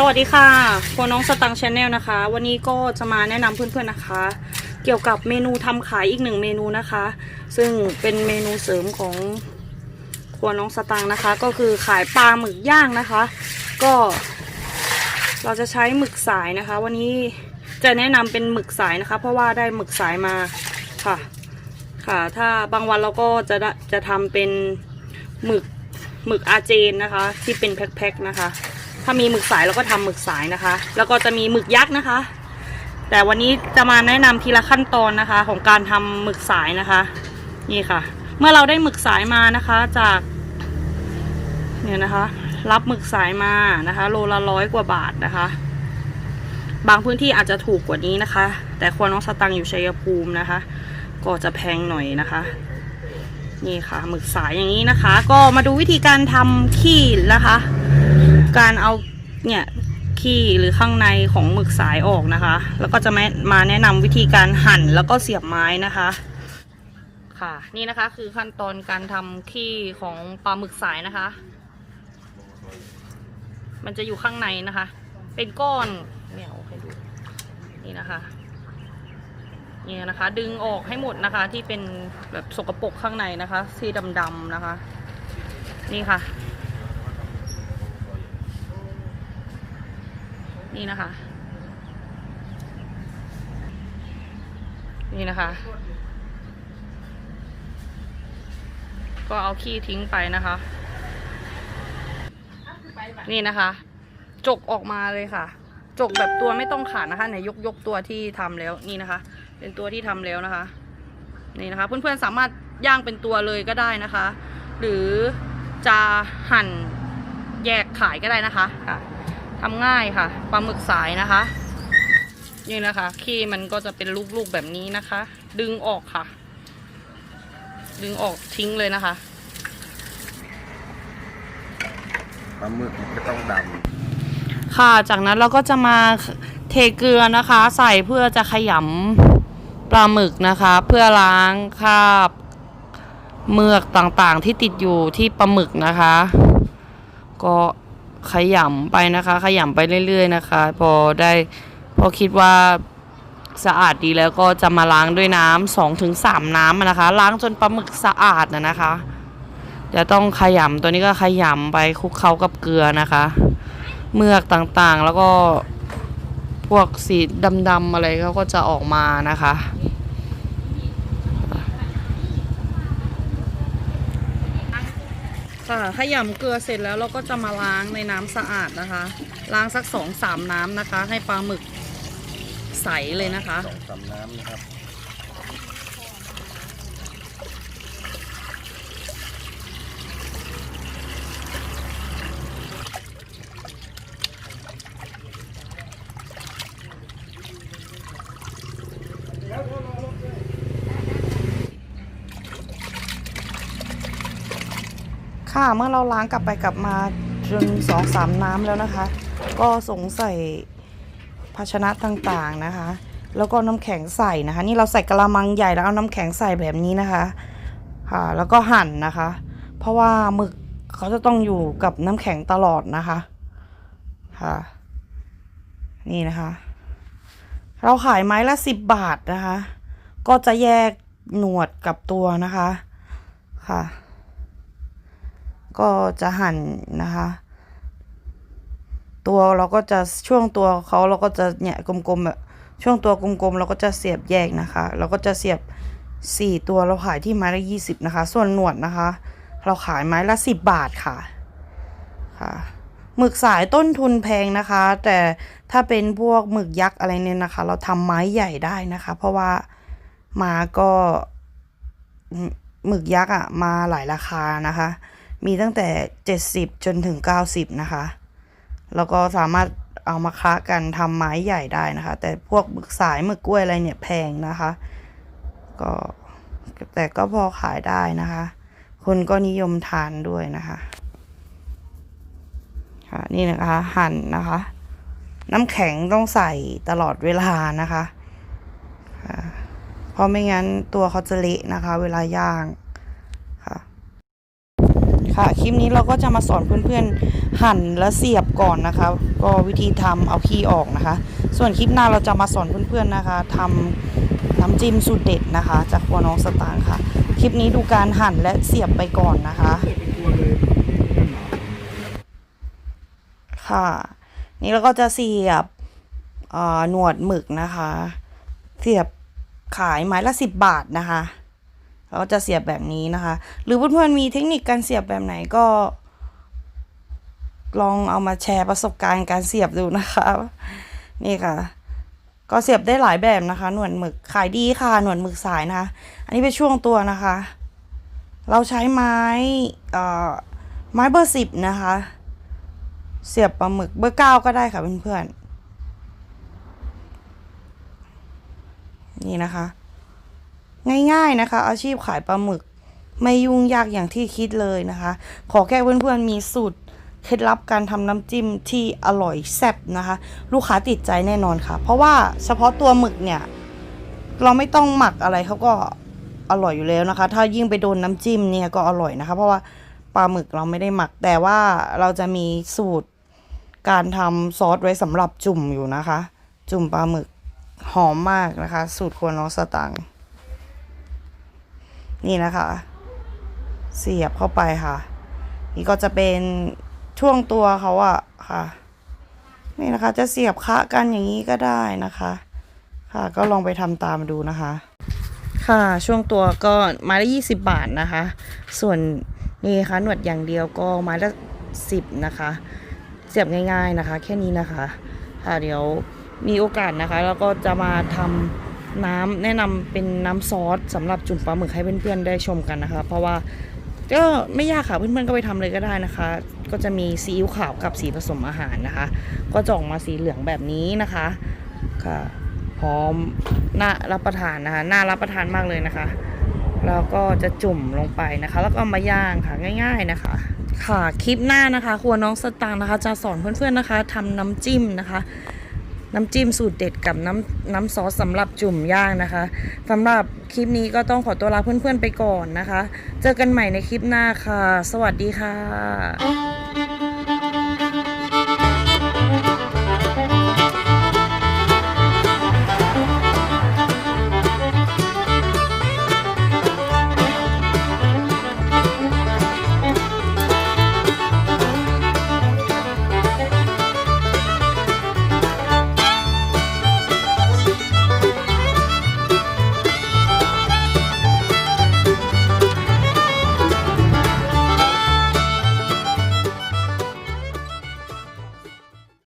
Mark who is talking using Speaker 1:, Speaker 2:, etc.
Speaker 1: สวัสดีค่ะครัวน้องสตังชาแนลนะคะ วันนี้ก็จะมาแนะนำเพื่อนๆนะคะ เกี่ยวกับเมนูทำขายอีกหนึ่งเมนูนะคะ ซึ่งเป็นเมนูเสริมของครัวน้องสตังนะคะ ก็คือขายปลาหมึกย่างนะคะ ก็เราจะใช้หมึกสายนะคะ วันนี้จะแนะนำเป็นหมึกสายนะคะ เพราะว่าได้หมึกสายมาค่ะ ค่ะถ้าบางวันเราก็จะจะทำเป็นหมึกหมึกอาเจนนะคะ ที่เป็นแพ็คๆนะคะ ถ้ามีหมึกสายเราก็ทำหมึกสายนะคะ แล้วก็จะมีหมึกยักษ์นะคะ แต่วันนี้จะมาแนะนำทีละขั้นตอนนะคะ ของการทำหมึกสายนะคะ นี่ค่ะ เมื่อเราได้หมึกสายมานะคะ จากเนี่ยนะคะ รับหมึกสายมานะคะ โลละร้อยกว่าบาทนะคะ บางพื้นที่อาจจะถูกกว่านี้นะคะ แต่ควรน้องสตังอยู่ชัยภูมินะคะ ก็จะแพงหน่อยนะคะนี่ค่ะหมึกสายอย่างนี้นะคะ ก็มาดูวิธีการทำขี้นะคะ การเอาเนี่ยขี้หรือข้างในของหมึกสายออกนะคะ แล้วก็จะมามาแนะนำวิธีการหั่นแล้วก็เสียบไม้นะคะ ค่ะ นี่นะคะคือขั้นตอนการทำขี้ของปลาหมึกสายนะคะ มันจะอยู่ข้างในนะคะ เป็นก้อนเนี่ยเอาให้ดูนี่นะคะนี่นะคะ ดึงออกให้หมดนะคะ ที่เป็นแบบสกปรกข้างในนะคะสีดำๆนะคะ นี่ค่ะ นี่นะคะ นี่นะคะ ก็เอาขี้ทิ้งไปนะคะ นี่นะคะ จกออกมาเลยค่ะ จกแบบตัวไม่ต้องขาดนะคะไหนยกยกตัวที่ทำแล้วนี่นะคะ เป็นตัวที่ทำแล้วนะคะ นี่นะคะ เพื่อนๆสามารถย่างเป็นตัวเลยก็ได้นะคะ หรือจะหั่นแยกขายก็ได้นะคะค่ะ ทำง่ายค่ะปลาหมึกสายนะคะ นี่นะคะขี้มันก็จะเป็นลูกๆแบบนี้นะคะ ดึงออกค่ะ ดึงออกทิ้งเลยนะคะ
Speaker 2: ปลาหมึกมันก็ต้องด
Speaker 1: ค่ะ จากนั้นเราก็จะมาเทเกลือนะคะ ใส่เพื่อจะขยำปลาหมึกนะคะ เพื่อล้างคราบเมือกต่างๆที่ติดอยู่ที่ปลาหมึกนะคะ ก็ ขยำไปนะคะ ขยำไปเรื่อย ๆ นะคะ พอได้พอคิดว่าสะอาดดีแล้วก็จะมาล้างด้วยน้ำสองถึงสามน้ำนะคะ ล้างจนปลาหมึกสะอาดนะนะคะจะต้องขยำตัวนี้ก็ขยำไปคลุกเคล้ากับเกลือนะคะ เมือกต่างๆแล้วก็พวกสีดำๆอะไรเขาก็จะออกมานะคะ ค่ะขยำเกลือเสร็จแล้วเราก็จะมาล้างในน้ำสะอาดนะคะ ล้างสักสองสามน้ำนะคะ ให้ปลาหมึกใสเลยนะคะ
Speaker 2: สองสามน้ำนะครับ
Speaker 1: ค่ะเมื่อเราล้างกลับไปกลับมาจนสองสามน้ำแล้วนะคะ ก็สงใส่ภาชนะต่างๆนะคะ แล้วก็น้ำแข็งใส่นะคะ นี่เราใส่กระมังใหญ่แล้วเอาน้ำแข็งใส่แบบนี้นะคะ ค่ะ แล้วก็หั่นนะคะ เพราะว่าหมึกเขาจะต้องอยู่กับน้ำแข็งตลอดนะคะ ค่ะ นี่นะคะ เราขายไม้ละสิบบาทนะคะ ก็จะแยกหนวดกับตัวนะคะ ค่ะ ก็จะหั่นนะคะ ตัวเราก็จะช่วงตัวเขาเราก็จะเนี่ยกลมๆแบบช่วงตัวกลมๆเราก็จะเสียบแยกนะคะ เราก็จะเสียบสี่ตัวเราขายที่ไม้ละยี่สิบนะคะ ส่วนหนวดนะคะ เราขายไม้ละสิบบาทค่ะค่ะหมึกสายต้นทุนแพงนะคะ แต่ถ้าเป็นพวกหมึกยักษ์อะไรเนี่ยนะคะ เราทำไม้ใหญ่ได้นะคะ เพราะว่ามาก็หมึกยักษ์อะมาหลายราคานะคะ มีตั้งแต่ 70 จนถึง 90 นะคะ แล้วก็สามารถเอามาค้ากันทำไม้ใหญ่ได้นะคะ แต่พวกหมึกสายหมึกกล้วยอะไรเนี่ยแพงนะคะ ก็แต่ก็พอขายได้นะคะ คนก็นิยมทานด้วยนะคะค่ะนี่นะคะหั่นนะคะ น้ำแข็งต้องใส่ตลอดเวลานะคะค่ะเพราะไม่งั้นตัวเขาจะเละนะคะ เวลาย่าง ค่ะ คลิปนี้เราก็จะมาสอนเพื่อนๆหั่นและเสียบก่อนนะคะ ก็วิธีทำเอาขี้ออกนะคะ ส่วนคลิปหน้าเราจะมาสอนเพื่อนๆนะคะทำน้ำจิ้มสูตรเด็ดนะคะ จากครัวน้องสตางค์ค่ะ คลิปนี้ดูการหั่นและเสียบไปก่อนนะคะ ค่ะ นี่เราก็จะเสียบหนวดหมึกนะคะ เสียบขายไม้ละสิบบาทนะคะ เราก็จะเสียบแบบนี้นะคะ หรือเพื่อนๆมีเทคนิคการเสียบแบบไหนก็ ลองเอามาแชร์ประสบการณ์การเสียบดูนะคะ นี่ค่ะ ก็เสียบได้หลายแบบนะคะ หนวดหมึกขายดีค่ะ หนวดหมึกสายนะคะ อันนี้เป็นช่วงตัวนะคะ เราใช้ไม้อ่อไม้เบอร์สิบนะคะ เสียบปลาหมึกเบอร์เก้าก็ได้ค่ะเพื่อนๆนี่นะคะ ง่ายๆนะคะ อาชีพขายปลาหมึกไม่ยุ่งยากอย่างที่คิดเลยนะคะ ขอแค่เพื่อนๆมีสูตรเคล็ดลับการทำน้ำจิ้มที่อร่อยแซ่บนะคะ ลูกค้าติดใจแน่นอนค่ะ เพราะว่าเฉพาะตัวหมึกเนี่ย เราไม่ต้องหมักอะไรเขาก็อร่อยอยู่แล้วนะคะ ถ้ายิ่งไปโดนน้ำจิ้มเนี่ยก็อร่อยนะคะ เพราะว่าปลาหมึกเราไม่ได้หมัก แต่ว่าเราจะมีสูตรการทำซอสไว้สำหรับจุ่มอยู่นะคะ จุ่มปลาหมึกหอมมากนะคะ สูตรครัวน้องสตังค์ นี่นะคะ เสียบเข้าไปค่ะ นี่ก็จะเป็นช่วงตัวเขาอะค่ะ นี่นะคะ จะเสียบคะกันอย่างนี้ก็ได้นะคะ ค่ะก็ลองไปทำตามดูนะคะ ค่ะช่วงตัวก็ไม้ละยี่สิบบาทนะคะ ส่วนนี่ค่ะหนวดอย่างเดียวก็ไม้ละสิบนะคะ เสียบง่าย ๆนะคะ แค่นี้นะคะ ค่ะเดี๋ยวมีโอกาสนะคะ แล้วก็จะมาทำ น้ำแนะนำเป็นน้ำซอสสำหรับจุ่มปลาหมึกให้เพื่อนๆได้ชมกันนะคะ เพราะว่าก็ไม่ยากค่ะเพื่อนๆก็ไปทำเลยก็ได้นะคะ ก็จะมีซีอิ๊วขาวกับสีผสมอาหารนะคะ ก็จะออกมาสีเหลืองแบบนี้นะคะค่ะพร้อมน่ารับประทานนะคะน่ารับประทานมากเลยนะคะแล้วก็จะจุ่มลงไปนะคะ แล้วก็มาย่างค่ะง่าย ๆนะคะ ค่ะคลิปหน้านะคะ ครัวน้องสตางค์นะคะ จะสอนเพื่อนๆนะคะทำน้ำจิ้มนะคะ น้ำจิ้มสูตรเด็ดกับน้ำน้ำซอสสำหรับจุ่มย่างนะคะสำหรับคลิปนี้ก็ต้องขอตัวลาเพื่อนๆไปก่อนนะคะ เจอกันใหม่ในคลิปหน้าค่ะ สวัสดีค่ะ